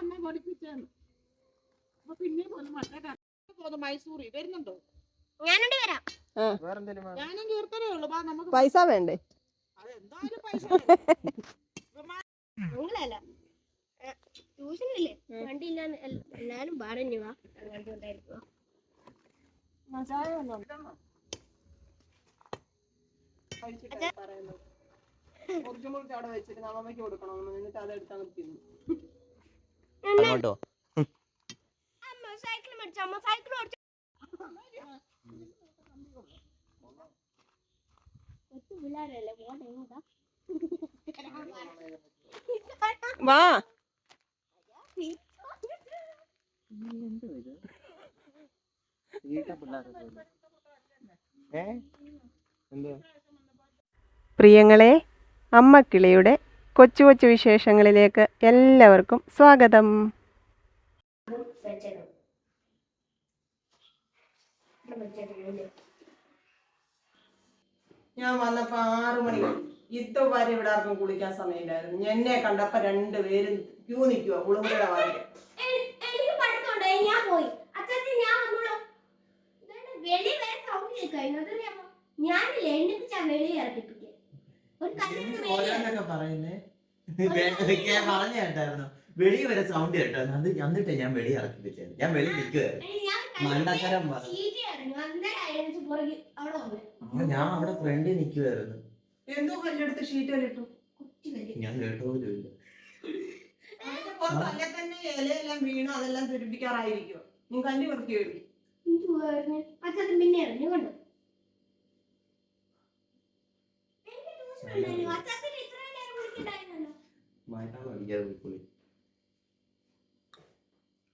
അമ്മ പഠിപ്പിച്ചാണ് അപ്പൊ പിന്നെ പോലും മറ്റേ പോകുന്നു വരുന്നുണ്ടോ? ഞാനുണ്ട് വരാം? ഞാനും കീർത്തനേ ഉള്ളു. ബാ നമുക്ക് പൈസ വേണ്ടേ? അതെന്തായാലും പൈസ നിങ്ങളല്ല ട്യൂഷനില്ലേ? വണ്ടി ഇല്ലാന്ന് എല്ലാരും പറഞ്ഞു വാ. അങ്ങോട്ട് ഒന്നും ഒറിജിനൽ അവിടെ വെച്ചിട്ട് അമ്മമ്മയ്ക്ക് കൊടുക്കണം. എന്നിട്ട് അത് എടുത്താൽ തിന്നു അങ്ങോട്ടോ വാ. ഏ? എന്ത്? പ്രിയങ്ങളെ അമ്മക്കിളിയുടെ കൊച്ചു കൊച്ചു വിശേഷങ്ങളിലേക്ക് എല്ലാവർക്കും സ്വാഗതം. ഞാൻ വന്നപ്പോ ആറു മണി. ഇതുവരെ ഇവിടെ ആർക്കും കുളിക്കാൻ സമയമില്ലായിരുന്നു. എന്നെ കണ്ടപ്പോ രണ്ടുപേരും ക്യൂ നിൽക്കുക കുളിമുറിയുടെ വാതിൽ ഞാനില്ല എനിക്ക് പഠിത്തമുണ്ടായി ഞാൻ പോയി അച്ഛൻ ഞാൻ വന്നോളൂ വെളി വരെ സൗണ്ട് കേൾക്കായിരുന്നു എന്നിട്ട് ഞാൻ പോ- എണ്ണിപ്പിച്ചാ വെളി ഇറക്കിപ്പിക്കുക ഒരു കല്ലെടുത്ത് വെളി ഇറക്കി. ഓരോന്നൊക്കെ പറയുന്നേ? ഞാൻ പറഞ്ഞ കേട്ടായിരുന്നു. വെളി വരെ സൗണ്ട് കേട്ടോ. അത് എന്നിട്ട് ഞാൻ വെളി ഇറക്കിപ്പിച്ചത് ഞാൻ വെളി നിൽക്കുവായിരുന്നു. ഞാൻ അവിടെ വന്നു. ഞാൻ അവിടെ ഫ്രണ്ടിൽ നിൽക്കുവായിരുന്നു എന്തോ കല്ലെടുത്ത് ഞാൻ അല്ലേ തന്നെ ഇലയെല്ലാം വീണു അതെല്ലാം തുരുപ്പിക്കാറായിരിക്കും നീ കല്ലി പിന്നെ കണ്ടു എനിക്ക് ട്യൂഷൻ ഉണ്ടായിരുന്നു അച്ഛൻ ഇത്രയും നേരം വിളിക്കണ്ടായിരുന്നല്ലോ മാറ്റാൻ പഠിക്കാതെ പോയി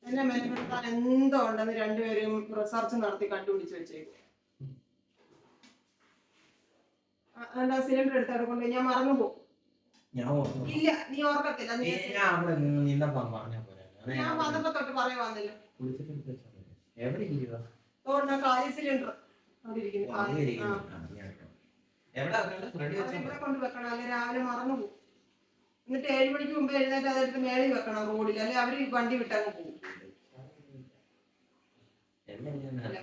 എന്നെ മെനക്കെടുത്താൻ എന്തോ ഉണ്ടെന്ന് രണ്ടുപേരും റിസർച്ച് നടത്തി കണ്ടുപിടിച്ച് വെച്ചേക്കും. അതാ സിലിണ്ടർ എടുത്തോടെ കൊണ്ട് ഞാൻ മറന്നു പോകും. ഇല്ല നീ ഓർക്കത്തില്ല നീ ഞാൻ വന്നപ്പോ തൊട്ട് പറയുവാന്നില്ല. എവിടെ ഇരിക്കുക സിലിണ്ടർ അവിടെ ഇരിക്കുന്നു. ഇവിടെ. കൊണ്ട് വെക്കണം. അല്ലെ രാവിലെ മറന്നു പോകും. എന്നിട്ട് ഏഴ് മണിക്ക് മുമ്പ് എഴുന്നേറ്റ് അതെടുത്ത് മേളിൽ വെക്കണം റോഡിൽ. അല്ലെ അവർ വണ്ടി വിട്ടങ്ങ് പോകും.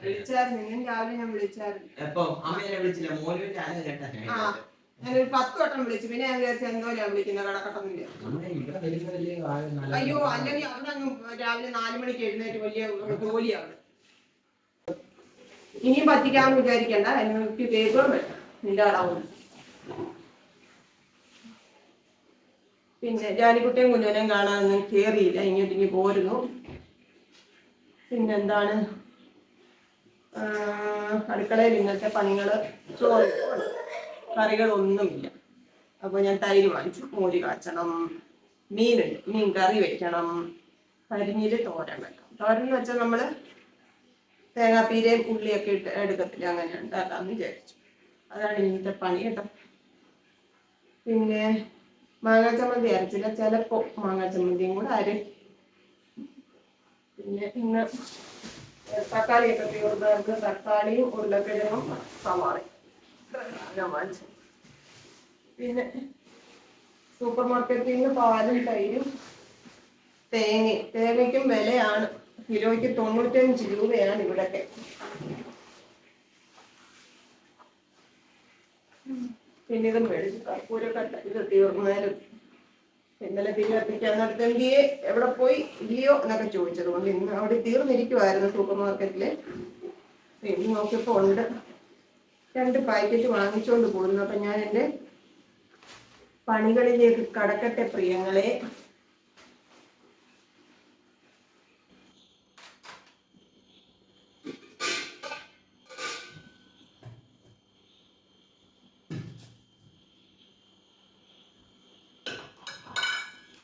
വിളിച്ചായിരുന്നു. ഇന്നും രാവിലെ ഞാൻ വിളിച്ചായിരുന്നു. ആ. ഞാനൊരു പത്ത് വട്ടം വിളിച്ചു. പിന്നെ ഞാൻ വിചാരിച്ചു എന്തോ ഞാൻ വിളിക്കുന്ന കടക്കട്ടൊന്നുമില്ല. അയ്യോ അല്ലെങ്കിൽ അവിടെ അങ്ങ് രാവിലെ നാല് മണിക്ക് എഴുന്നേറ്റ് വലിയ ജോലിയാണ്. ഇനിയും പറ്റിക്കാന്ന് വിചാരിക്കണ്ട. എനിക്ക് പേപ്പറും പറ്റും നിന്റെ അളവ് പിന്നെ ജാനിക്കുട്ടിയും കുഞ്ഞുനേയും കാണാനൊന്നും കയറിയില്ല ഇങ്ങോട്ട് ഇങ്ങ് പോരുന്നു. പിന്നെന്താണ്? അടുക്കളയിൽ ഇന്നത്തെ പണികൾ ചോറ് കറികളൊന്നുമില്ല. അപ്പൊ ഞാൻ തൈര് വാങ്ങിച്ചു. മോര് കാച്ചണം. മീനുണ്ട്. മീൻ കറി വെക്കണം. കരിഞ്ഞിൽ തോരൻ വെക്കണം. തോരൻ വെച്ചാൽ നമ്മൾ തേങ്ങാപ്പീരയും ഉള്ളിയൊക്കെ ഇട്ട് എടുക്കത്തില്ല? അങ്ങനെ ഉണ്ടാക്കാന്ന് വിചാരിച്ചു. അതാണ് ഇന്നത്തെ പണി കേട്ടോ. പിന്നെ മാങ്ങാ ചമ്മന്തി അരച്ചില്ല. ചിലപ്പോ മാങ്ങാ ചമ്മന്തിയും കൂടെ അര പിന്നെ ഇന്ന് തക്കാളിയൊക്കെ തീർന്നവർക്ക് തക്കാളിയും ഉരുളക്കിഴങ്ങും സവാളയും. പിന്നെ സൂപ്പർ മാർക്കറ്റിൽ നിന്ന് പാലും തൈരും തേങ്ങയും തേങ്ങയ്ക്കും വിലയാണ്. കിലോയ്ക്ക് തൊണ്ണൂറ്റഞ്ച് രൂപയാണ് ഇവിടൊക്കെ. പിന്നെ മേടിച്ചു കർപ്പൂരൊക്കെ ഇത് തീർന്നാലും ഇന്നലെ തീ കത്തിക്കാൻ എവിടെ പോയി ഇല്ലയോ എന്നൊക്കെ ചോദിച്ചത്. കൊണ്ട് ഇന്ന് അവിടെ തീർന്നിരിക്കുമായിരുന്നു സൂപ്പർ മാർക്കറ്റിൽ ഇന്ന് നോക്കിയപ്പോ ഉണ്ട്. രണ്ട് പാക്കറ്റ് വാങ്ങിച്ചുകൊണ്ട് പോകുന്നു അപ്പൊ ഞാൻ എന്റെ പണികളിലേക്ക് കടക്കട്ടെ പ്രിയങ്ങളെ.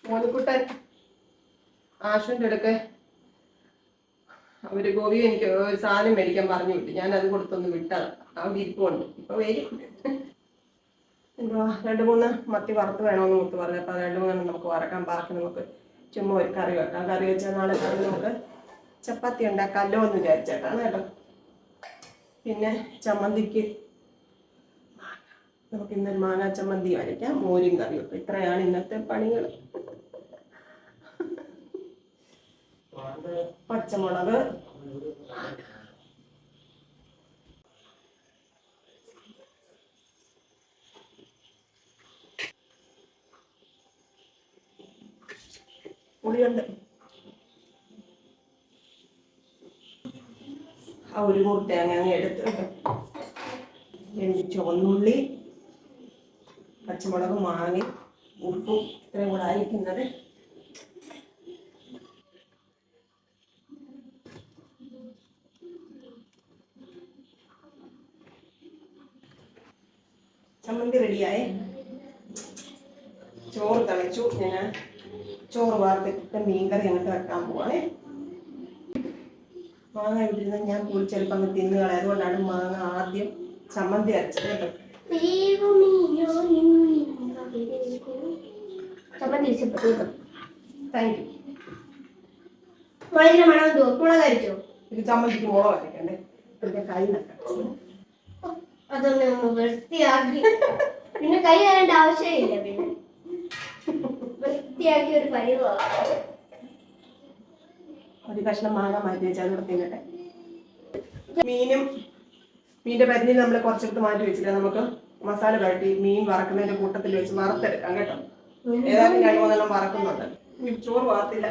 മോനിക്കുട്ടൻ ആശുവിന്റെ അടുക്ക് അവർ ഗോപി എനിക്ക് ഒരു സാധനം മേടിക്കാൻ പറഞ്ഞു വിട്ടു. ഞാൻ അത് കൊടുത്തൊന്ന് വിട്ടത്. അവിടെ ഇരിപ്പുണ്ട്. ഇപ്പൊ വരും. എന്തുവാ രണ്ട് മൂന്ന് മത്തി വറുത്ത് വേണമെന്ന് മുത്ത് പറഞ്ഞു. അപ്പൊ രണ്ട് മൂന്നെണ്ണം നമുക്ക് വറക്കാൻ ബാക്കി നമുക്ക് ചുമ്മാ ഒരു കറി വെക്കാം. കറി വെച്ചാൽ നാളെ കറി നമുക്ക് ചപ്പാത്തി ഉണ്ടാക്കാമല്ലോ എന്ന് വിചാരിച്ചേട്ടാണ് കേട്ടോ. പിന്നെ ചമ്മന്തിക്ക് നമുക്ക് ഇന്നൊരു മാങ്ങാ ചമ്മന്തി വരയ്ക്കാം മോരും കറി വെക്കാം ഇത്രയാണ് ഇന്നത്തെ പണികൾ. പച്ചമുളക്. പുളിയുണ്ട്. ആ ഒരു തേങ്ങ അങ്ങ് എടുത്ത് ചുവന്നുള്ളി പച്ചമുളക് മാങ്ങി ഉപ്പും ഇത്രയും കൂടെ അരിക്കുന്നത് ചമ്മന്തി റെഡിയായേ. ചോറ് തിളച്ചു. ഞാൻ ചോറ് വാർത്തിട്ട് മീൻകറി അങ്ങോട്ട് വെക്കാൻ പോവാണേ. മാങ്ങ ഇട്ടിരുന്ന ഞാൻ ചിലപ്പോൾ അങ്ങ് തിന്നുകളെ അതുകൊണ്ടാണ് മാങ്ങ ആദ്യം ചമ്മന്തി അരച്ചത് കേട്ടോ. ചമ്മന്തി താങ്ക് യു മുളകിന്റെ മണം മുളക് അരിച്ചോ? ഇത് ചമ്മന്തിക്ക് മുളക് അരക്കണ്ടേ? ഇതിന്റെ കൈ നക്കാം അതൊന്ന് ഒന്ന് വൃത്തിയാക്കി. പിന്നെ കൈ കയറേണ്ട ആവശ്യമില്ല പിന്നെ. വൃത്തിയാക്കി ഒരു പരിവാണ് ഒരു കഷ്ണം മാങ്ങ മാറ്റി വെച്ചാൽ തിന്നട്ടെ മീനും മീന്റെ പരിഞ്ഞിൽ നമ്മൾ കുറച്ചെടുത്ത് മാറ്റി വെച്ചിട്ട് നമുക്ക് മസാല പുരട്ടി മീൻ വറക്കുന്നതിന്റെ കൂട്ടത്തിൽ വെച്ച് വറുത്തെടുക്കാം കേട്ടോ. ഏതായാലും രണ്ട് മൂന്നെണ്ണം വറക്കുന്നുണ്ട്. ചോറ് വാർത്തില്ല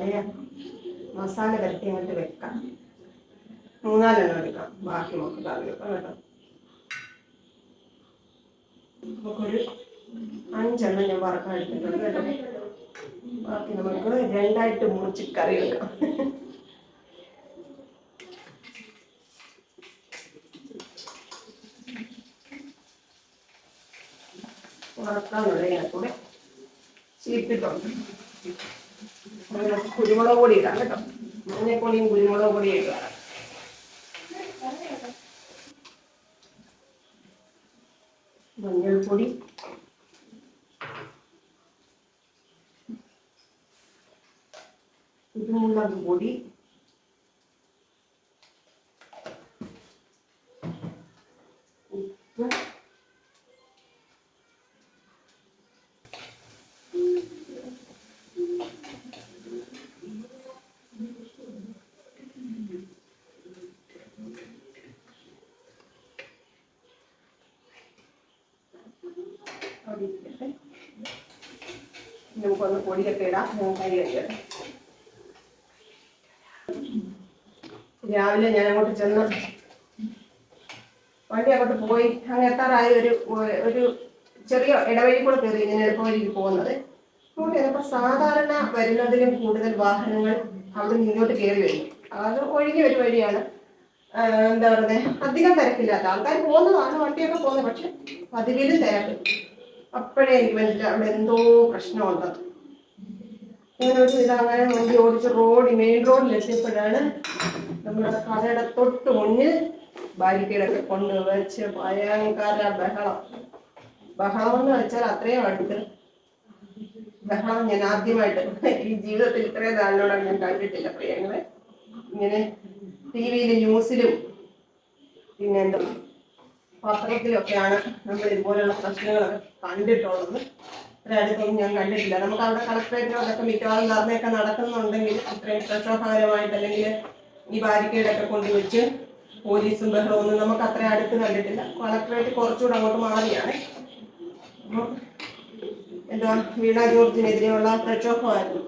വരയ മസാല വരട്ടി അങ്ങോട്ട് വെക്കാം. മൂന്നാലെണ്ണം എടുക്കാം. ബാക്കി നമുക്ക് കറി കേട്ടോ. നമുക്കൊരു അഞ്ചെണ്ണം ഞാൻ വറക്കാൻ എടുത്തിട്ടുണ്ട് കേട്ടോ. ബാക്കി നമുക്ക് രണ്ടായിട്ട് മുറിച്ച് കറി വെക്കാം. വറക്കാനുള്ള കൂടെ ചീപ്പിട്ടുണ്ട് അങ്ങനെ കുരുമുളക് പൊടി ഇടാം കേട്ടോ. മഞ്ഞപ്പൊടിയും കുരുമുളക് പൊടിയും ഇടുക. മഞ്ഞൾപ്പൊടി. കുരുമുളക് പൊടി. ഉപ്പ് അവിടെ ഇരിക്കട്ടെ. നമുക്കൊന്ന് പൊടിയൊക്കെ ഇടാം. ഞാൻ കൈ രാവിലെ ഞാൻ അങ്ങോട്ട് ചെന്ന് വണ്ടി അങ്ങോട്ട് പോയി. അങ്ങ് എത്താറായ ഒരു ഒരു ചെറിയ ഇടവഴി കൂടെ കയറി ഇങ്ങനെ എളുപ്പവഴിക്ക് പോകുന്നത്. ചെന്നപ്പോൾ സാധാരണ വരുന്നതിലും കൂടുതൽ വാഹനങ്ങൾ അവിടെ ഇങ്ങോട്ട് കയറി വരും. അത് ഒഴുകിയ ഒരു വഴിയാണ്. എന്താ പറയുക അധികം തിരക്കില്ലാത്ത ആൾക്കാർ പോകുന്നതാണ് വണ്ടിയൊക്കെ പോകുന്നത് പക്ഷെ പതിവിലും തിരക്ക്. അപ്പോഴേ എനിക്ക് മനസ്സിലായി അവിടെ എന്തോ പ്രശ്നമുണ്ട്. ഇങ്ങനെ ഒരു ഇത് വണ്ടി ഓടിച്ച് റോഡ് മെയിൻ റോഡിൽ എത്തിയപ്പോഴാണ് നമ്മുടെ കടയുടെ തൊട്ട് മുന്നിൽ ബാരിക്കേഡൊക്കെ കൊണ്ട് വെച്ച് ഭയങ്കര ബഹളം. ബഹളം എന്ന് വെച്ചാൽ അത്രയും അടുത്ത്. ബഹളം ഞാൻ ആദ്യമായിട്ട് ഈ ജീവിതത്തിൽ ഇത്രയും നാളിനോടെ ഞാൻ കണ്ടിട്ടില്ല പ്രിയങ്ങളെ. ഇങ്ങനെ ടി വിയിലും ന്യൂസിലും പിന്നെ എന്താ പത്രത്തിലൊക്കെയാണ് നമ്മൾ ഇതുപോലെയുള്ള പ്രശ്നങ്ങളൊക്കെ കണ്ടിട്ടുള്ളത്. അടുത്തൊന്നും ഞാൻ കണ്ടിട്ടില്ല. നമുക്ക് അവിടെ കളക്ടറേറ്റിനോടൊക്കെ മിക്കവാറും ധർമ്മയൊക്കെ നടക്കുന്നുണ്ടെങ്കിൽ ഇത്രയും പ്രക്ഷോഭകരമായിട്ട് അല്ലെങ്കിൽ ഈ ബാരിക്കേഡൊക്കെ കൊണ്ടുവച്ച് പോലീസും ബഹളവും ഒന്നും നമുക്ക് അത്ര അടുത്ത് കണ്ടിട്ടില്ല. കളക്ടറേറ്റ് കുറച്ചുകൂടെ അങ്ങോട്ട് മാറിയാണ്. എന്താ വീണ ജോർജിനെതിരെയുള്ള പ്രക്ഷോഭമായിരുന്നു.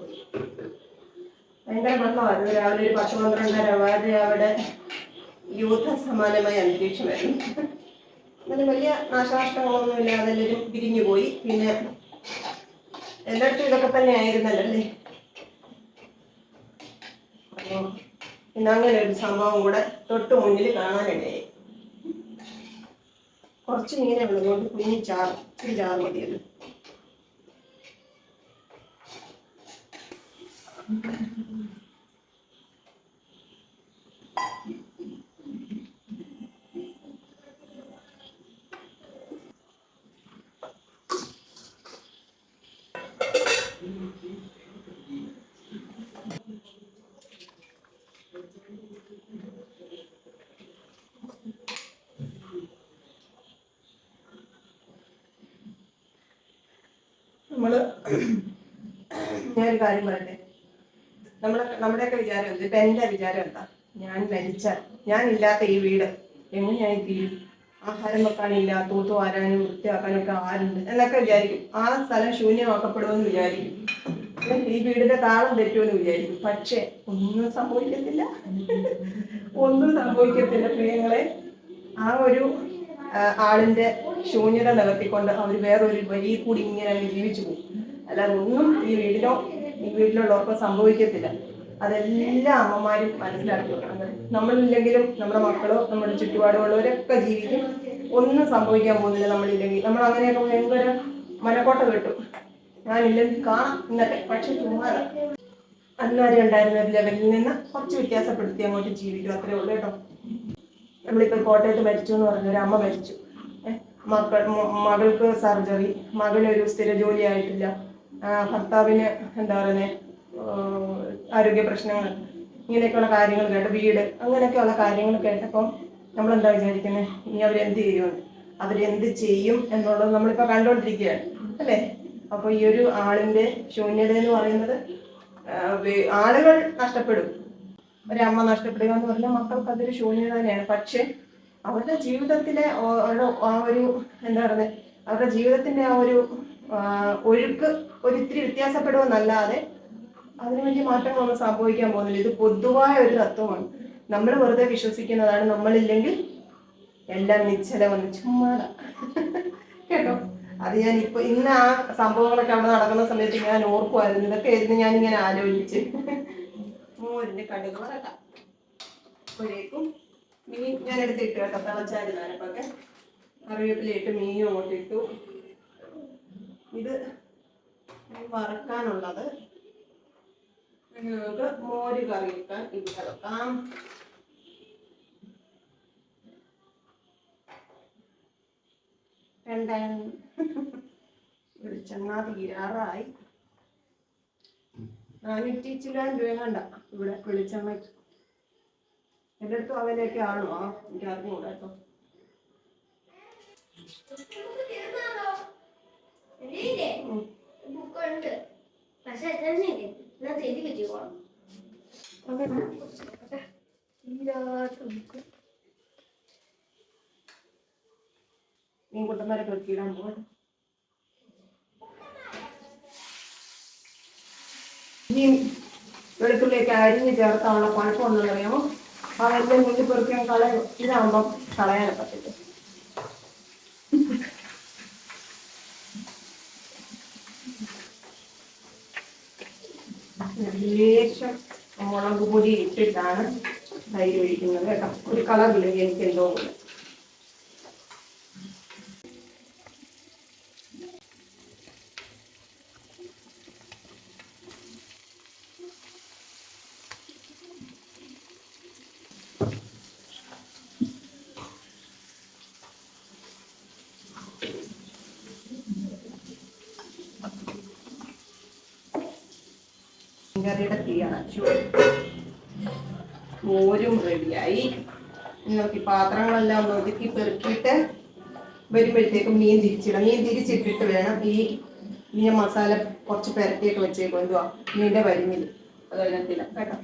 ഭയങ്കര ബഹളമായിരുന്നു. രാവിലെ ഒരു പത്ത് പന്ത്രണ്ടര വരെ അവിടെ യൂത്ത് സമാനമായ അന്തരീക്ഷമായിരുന്നു. അങ്ങനെ വലിയ നാശനഷ്ടങ്ങളൊന്നും ഇല്ലാതെ എല്ലാവരും പിരിഞ്ഞു പോയി പിന്നെ എല്ലായിടത്തും ഇതൊക്കെ തന്നെ ആയിരുന്നല്ലോ അല്ലേ പിന്നെ അങ്ങനെ ഒരു സംഭവം കൂടെ തൊട്ട് മുന്നിൽ കാണാനിടയായി കുറച്ച് മീനെ ഉള്ളതുകൊണ്ട് കുഞ്ഞി ചാറ് ഇച്ചിരി ചാറ് മതിയല്ലോ Thank you. നമ്മൾ ഞാനൊരു കാര്യം പറയട്ടെ? നമ്മുടെ നമ്മുടെയൊക്കെ വിചാരം എന്ത്? ഇപ്പൊ എന്റെ വിചാരം എന്താ? ഞാൻ മരിച്ച ഞാനില്ലാത്ത ഈ വീട്. എങ്ങനെയായി തീരും ആഹാരം വെക്കാനില്ല തൂത്തു വാരാനും വൃത്തിയാക്കാനും ഒക്കെ ആരുണ്ട്? എന്നൊക്കെ വിചാരിക്കും. ആ സ്ഥലം ശൂന്യമാക്കപ്പെടുമെന്ന് വിചാരിക്കും. ഈ വീടിന്റെ താളം തെറ്റുമെന്ന് വിചാരിക്കും. പക്ഷേ ഒന്നും സംഭവിക്കത്തില്ല. ഒന്നും സംഭവിക്കത്തില്ല പ്രിയങ്ങളെ. ആ ഒരു ആളിന്റെ ശൂന്യത നികത്തിക്കൊണ്ട് അവർ വേറൊരു വഴിയിൽ കൂടി ഇങ്ങനെ അങ്ങ് ജീവിച്ചു പോകും. അല്ലാതെ ഒന്നും ഈ വീടിനോ ഈ വീട്ടിലുള്ളവർക്കോ സംഭവിക്കത്തില്ല. അതെല്ലാ അമ്മമാരും മനസ്സിലാക്കി വെക്കണം. നമ്മളില്ലെങ്കിലും നമ്മുടെ മക്കളോ നമ്മുടെ ചുറ്റുപാടുമുള്ളവരൊക്കെ ജീവിക്കും. ഒന്നും സംഭവിക്കാൻ പോകുന്നില്ല നമ്മളില്ലെങ്കിൽ. നമ്മൾ അങ്ങനെയൊക്കെ ഭയങ്കര മനക്കോട്ട കിട്ടും. ഞാനില്ലെങ്കിൽ കാണാം ഇന്നത്തെ. പക്ഷെ ചുമ്മാ അന്നുവരെ ഉണ്ടായിരുന്ന ലെവലിൽ നിന്ന് കുറച്ച് വ്യത്യാസപ്പെടുത്തി അങ്ങോട്ട് ജീവിക്കും. അത്രേ ഉള്ളൂ കേട്ടോ. നമ്മളിപ്പോൾ കോട്ടയത്ത് മരിച്ചു എന്ന് പറഞ്ഞ ഒരു അമ്മ മരിച്ചു. മക്കൾ മകൾക്ക് സർജറി മകനൊരു സ്ഥിര ജോലി ആയിട്ടില്ല ഭർത്താവിന് എന്താ പറയുന്നത് ആരോഗ്യ പ്രശ്നങ്ങൾ ഇങ്ങനെയൊക്കെയുള്ള കാര്യങ്ങൾ കേട്ട് വീട് അങ്ങനെയൊക്കെയുള്ള കാര്യങ്ങൾ കേട്ടപ്പം നമ്മൾ എന്താ വിചാരിക്കുന്നത് ഇനി അവരെന്ത് ചെയ്യുമെന്ന് അവരെന്ത് ചെയ്യും എന്നുള്ളത് നമ്മളിപ്പോൾ കണ്ടുകൊണ്ടിരിക്കുകയാണ് അല്ലേ? അപ്പോൾ ഈ ഒരു ആളിന്റെ ശൂന്യത എന്ന് പറയുന്നത് ആളുകൾ നഷ്ടപ്പെടും. ഒരമ്മ നഷ്ടപ്പെടുക എന്ന് പറഞ്ഞാൽ മക്കൾക്ക് അതൊരു ശൂന്യത തന്നെയാണ്. പക്ഷെ അവരുടെ ജീവിതത്തിലെ ആ ഒരു എന്താ പറയുന്നത് അവരുടെ ജീവിതത്തിന്റെ ആ ഒരു ഒഴുക്ക് ഒരിത്തിരി വ്യത്യാസപ്പെടുമെന്നല്ലാതെ അതിന് വലിയ മാറ്റങ്ങളൊന്നും സംഭവിക്കാൻ പോകുന്നില്ല. ഇത് പൊതുവായ ഒരു തത്വമാണ്. നമ്മൾ വെറുതെ വിശ്വസിക്കുന്നതാണ് നമ്മളില്ലെങ്കിൽ എല്ലാം നിശ്ചലമെന്ന് ചുമ്മാ കേട്ടോ? അത് ഞാൻ ഇപ്പൊ ഇന്ന് ആ സംഭവങ്ങളൊക്കെ അവിടെ നടക്കുന്ന സമയത്ത് ഞാൻ ഓർക്കുമായിരുന്നു ഇതൊക്കെ ആയിരുന്നു ഞാൻ ഇങ്ങനെ ആലോചിച്ച്. മോരിന്റെ കടുക് വറക്കാം. മീൻ ഞാൻ എടുത്തിട്ട് കേട്ടോ തിളച്ചായിരുന്നു ഞാനിപ്പൊക്കെ കറിവേപ്പില ഇട്ട് മീനും അങ്ങോട്ട് ഇട്ടു. ഇത് വറക്കാനുള്ളത്. നമുക്ക് മോര് കറി വെക്കാൻ ഇവിടെ കിടക്കാം വെളിച്ചെണ്ണ തീരാറായി. നാനൂറ്റി ചില്ലാൻ ഇവിടെ വെളിച്ചെണ്ണ എന്റെ അടുത്തും അവനെയൊക്കെ ആണോ? ആ എനിക്ക് അറിഞ്ഞൂടാ കേട്ടോ. നമുക്ക് തീർന്നാലോ? എഴുതിയില്ലേ? ഈ വെളുത്തുള്ളിയൊക്കെ അരിഞ്ഞ് ചേർത്താനുള്ള കുഴപ്പമൊന്നും അറിയാമോ? ആ എല്ലാം മുന്നിൽ പെറുക്കാൻ കളയും ഇതാകുമ്പം പറ്റില്ല ലേശം മുളക് പൊടി ഇട്ടിട്ടാണ് തൈര് ഒഴിക്കുന്നത് കേട്ടോ. ഒരു കളറില്ല എനിക്ക് എന്തോ പോലെ. മീൻകറിയുടെ തീ മോരും റെഡിയായി. നോക്കി പാത്രങ്ങളെല്ലാം ഒന്ന് ഒതുക്കി പെറുക്കിയിട്ട് വരുമ്പോഴത്തേക്കും മീൻ തിരിച്ചിടാം. മീൻ തിരിച്ചിട്ടിട്ട് വേണം ഈ മീൻ മസാല കുറച്ച് പെരട്ടിയൊക്കെ വെച്ചേക്കും എന്തുവാ മീന്റെ വരിഞ്ഞിൽ അത് അതിനകത്തില്ല കേട്ടോ.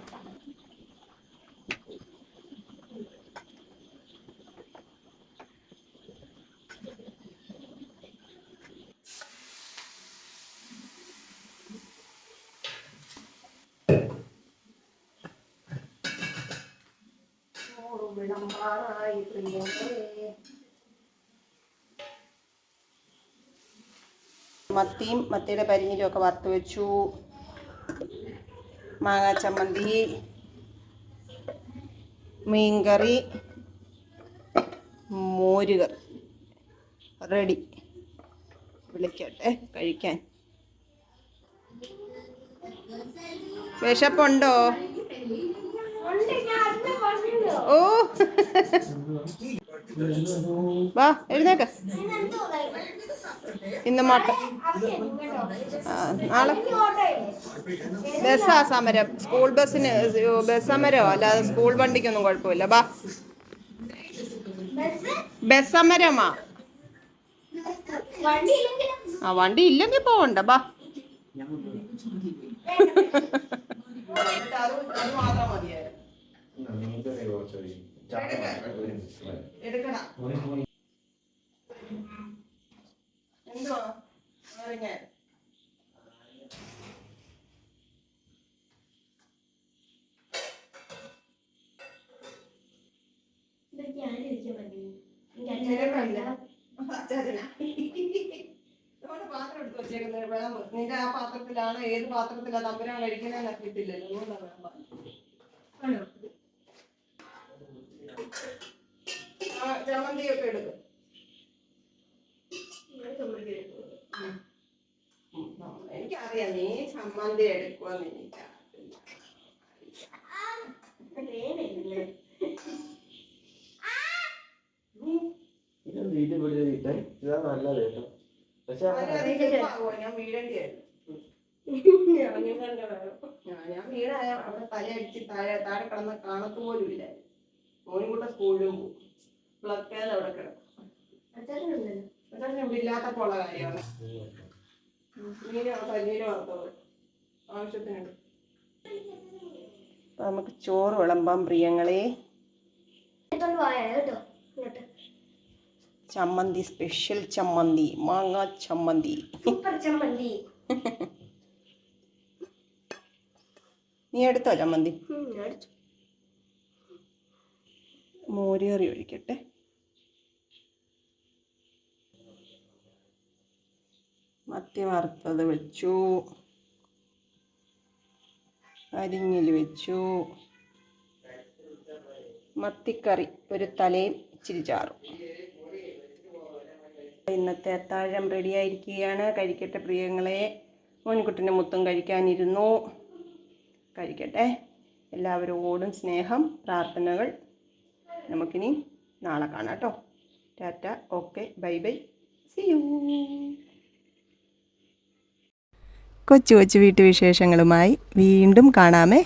മത്തിയും മത്തിയുടെ പരിഞ്ഞിലും ഒക്കെ വറുത്ത് വെച്ചു. മാങ്ങാ ചമ്മന്തി മീൻകറി മോരുക റെഡി. വിളിക്കട്ടെ കഴിക്കാൻ. വിശപ്പുണ്ടോ. ഓ. വാ എഴുന്നേക്ക. ഇന്ന് മാട്ട നാളെ? ബസ്സാ സമരം. സ്കൂൾ ബസ്സിന് ബസ് സമരമോ അല്ലാതെ സ്കൂൾ വണ്ടിക്കൊന്നും കുഴപ്പമില്ല. വാ. ബസ് സമരമാ. ആ വണ്ടി ഇല്ലെങ്കിൽ പോവണ്ട. ബാ എടുക്കണം എന്തുവാ നാരങ്ങ ഇതൊക്കെ ആരും ഇരിക്കാൻ പറ്റില്ല എനിക്ക് ചിലപ്പല്ല. അച്ഛനെ അച്ചാച്ചനാ. നമ്മുടെ പാത്രം എടുത്ത് വെച്ചേക്കുന്നത് വെള്ളം നിന്റെ ആ പാത്രത്തിലാണോ പാത്രത്തിലാ തമ്പുരാൻ കഴിക്കണെന്നൊക്കെ കിട്ടില്ലല്ലോ അതുകൊണ്ടാണ് ഞാൻ പറഞ്ഞത്. ചമ്മന്തിയൊക്കെ എടുക്കും. എനിക്കറിയാം നീ ചമ്മന്തി എടുക്കുമെന്ന്? ഇതെന്ത് ഇത് ഇവിടെ ഇട്ടേ? ഇതാ നല്ലത് കേട്ടോ പക്ഷെ? ഞാൻ വീഴേണ്ടിയായിരുന്നു. ഞാൻ അവിടെ തലയടിച്ച് താഴെ താഴെ കിടന്ന കാണത്തു പോലും ഇല്ല മോനും കൂടെ സ്കൂളിലും പോകും പ്ലക്കേത് അവിടെ കിടക്കും. ഉള്ള കാര്യമാണ്. മീനോ ആവശ്യത്തിനുണ്ട്. നമുക്ക് ചോറ് വിളമ്പാം പ്രിയങ്ങളെ. ചമ്മന്തി സ്പെഷ്യൽ ചമ്മന്തി മാങ്ങ ചമ്മന്തി. സൂപ്പർ ചമ്മന്തി. നീ എടുത്തോ ചമ്മന്തി. മോരുകറി ഒഴിക്കട്ടെ. മത്തി വറുത്തത് വെച്ചു. അരിഞ്ഞിൽ വെച്ചു. മത്തിക്കറി ഒരു തലയും ഇച്ചിരി ചാറും. ഇന്നത്തെ അത്താഴം റെഡിയായിരിക്കുകയാണ് കഴിക്കട്ടെ പ്രിയങ്ങളെ. മോൻകുട്ടിന്റെ മുത്തും കഴിക്കാനിരുന്നു. കഴിക്കട്ടെ എല്ലാവരോടും സ്നേഹം പ്രാർത്ഥനകൾ നമുക്കിനി നാളെ കാണാം കേട്ടോ. Tata okay bye bye. See you കൊച്ചു കൊച്ചു വീട്ടുവിശേഷങ്ങളുമായി വീണ്ടും കാണാമേ.